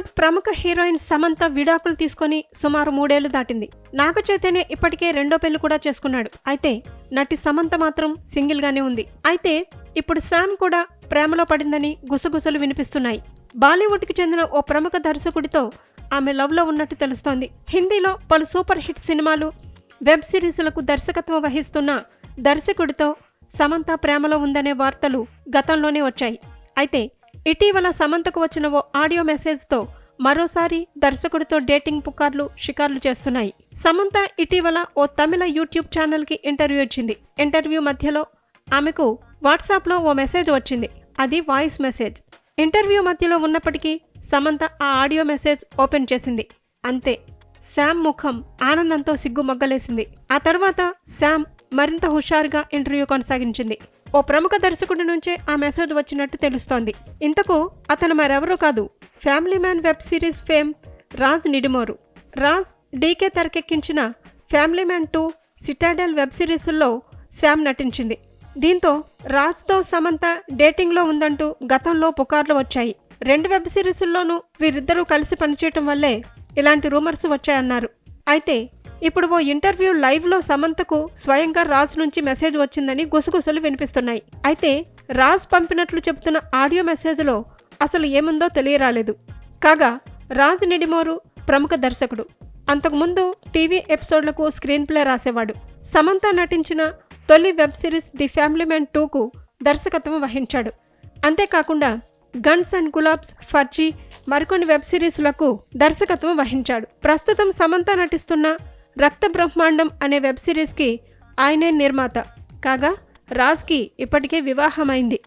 టాలీవుడ్ ప్రముఖ హీరోయిన్ సమంత విడాకులు తీసుకొని సుమారు మూడేళ్ళు దాటింది. నాగ చైతన్య ఇప్పటికే రెండో పెళ్ళి కూడా చేసుకున్నాడు. అయితే నటి సమంత మాత్రం సింగిల్ గానే ఉంది. అయితే ఇప్పుడు శామ్ కూడా ప్రేమలో పడిందని గుసగుసలు వినిపిస్తున్నాయి. బాలీవుడ్కి చెందిన ఓ ప్రముఖ దర్శకుడితో ఆమె లవ్లో ఉన్నట్టు తెలుస్తోంది. హిందీలో పలు సూపర్ హిట్ సినిమాలు వెబ్ సిరీసులకు దర్శకత్వం వహిస్తున్న దర్శకుడితో సమంత ప్రేమలో ఉందనే వార్తలు గతంలోనే వచ్చాయి. అయితే ఇటీవల సమంతకు వచ్చిన ఓ ఆడియో మెసేజ్తో మరోసారి దర్శకుడితో డేటింగ్ పుకార్లు షికార్లు చేస్తున్నాయి. సమంత ఇటీవల ఓ తమిళ యూట్యూబ్ ఛానల్కి ఇంటర్వ్యూ ఇచ్చింది. ఇంటర్వ్యూ మధ్యలో ఆమెకు వాట్సాప్లో ఓ మెసేజ్ వచ్చింది. అది వాయిస్ మెసేజ్. ఇంటర్వ్యూ మధ్యలో ఉన్నప్పటికీ సమంత ఆ ఆడియో మెసేజ్ ఓపెన్ చేసింది. అంతే. శామ్ ముఖం ఆనందంతో సిగ్గు మొగ్గలేసింది ఆ తర్వాత శామ్ మరింత హుషారుగా ఇంటర్వ్యూ కొనసాగించింది. ఓ ప్రముఖ దర్శకుడి నుంచే ఆ మెసేజ్ వచ్చినట్టు తెలుస్తోంది. ఇంతకు అతను మరెవరూ కాదు. Family man web series fame Raj Nidimoru. Raj DK తెరకెక్కించిన family man two Citadel web సిరీస్లో శామ్ నటించింది. దీంతో రాజ్తో సమంత డేటింగ్లో ఉందంటూ గతంలో పుకార్లు వచ్చాయి. రెండు వెబ్ సిరీస్ల్లోనూ వీరిద్దరూ కలిసి పనిచేయటం వల్లే ఇలాంటి రూమర్స్ వచ్చాయన్నారు. అయితే ఇప్పుడు ఓ ఇంటర్వ్యూ లైవ్లో సమంతకు స్వయంగా రాజ్ నుంచి మెసేజ్ వచ్చిందని గుసగుసలు వినిపిస్తున్నాయి. అయితే రాజ్ పంపినట్లు చెబుతున్న ఆడియో మెసేజ్లో అసలు ఏముందో తెలియరాలేదు. కాగా రాజ్ నిడిమోరు ప్రముఖ దర్శకుడు. అంతకుముందు టీవీ ఎపిసోడ్లకు స్క్రీన్ ప్లే రాసేవాడు. సమంత నటించిన తొలి web series the family man టూకు దర్శకత్వం వహించాడు. అంతేకాకుండా గన్స్ అండ్ గులాబ్స్ ఫర్జీ మరికొన్ని వెబ్ సిరీస్లకు దర్శకత్వం వహించాడు. ప్రస్తుతం సమంత నటిస్తున్న రక్త బ్రహ్మాండం అనే వెబ్ సిరీస్కి ఆయనే నిర్మాత. కాగా రాజ్కి ఇప్పటికే వివాహమైంది.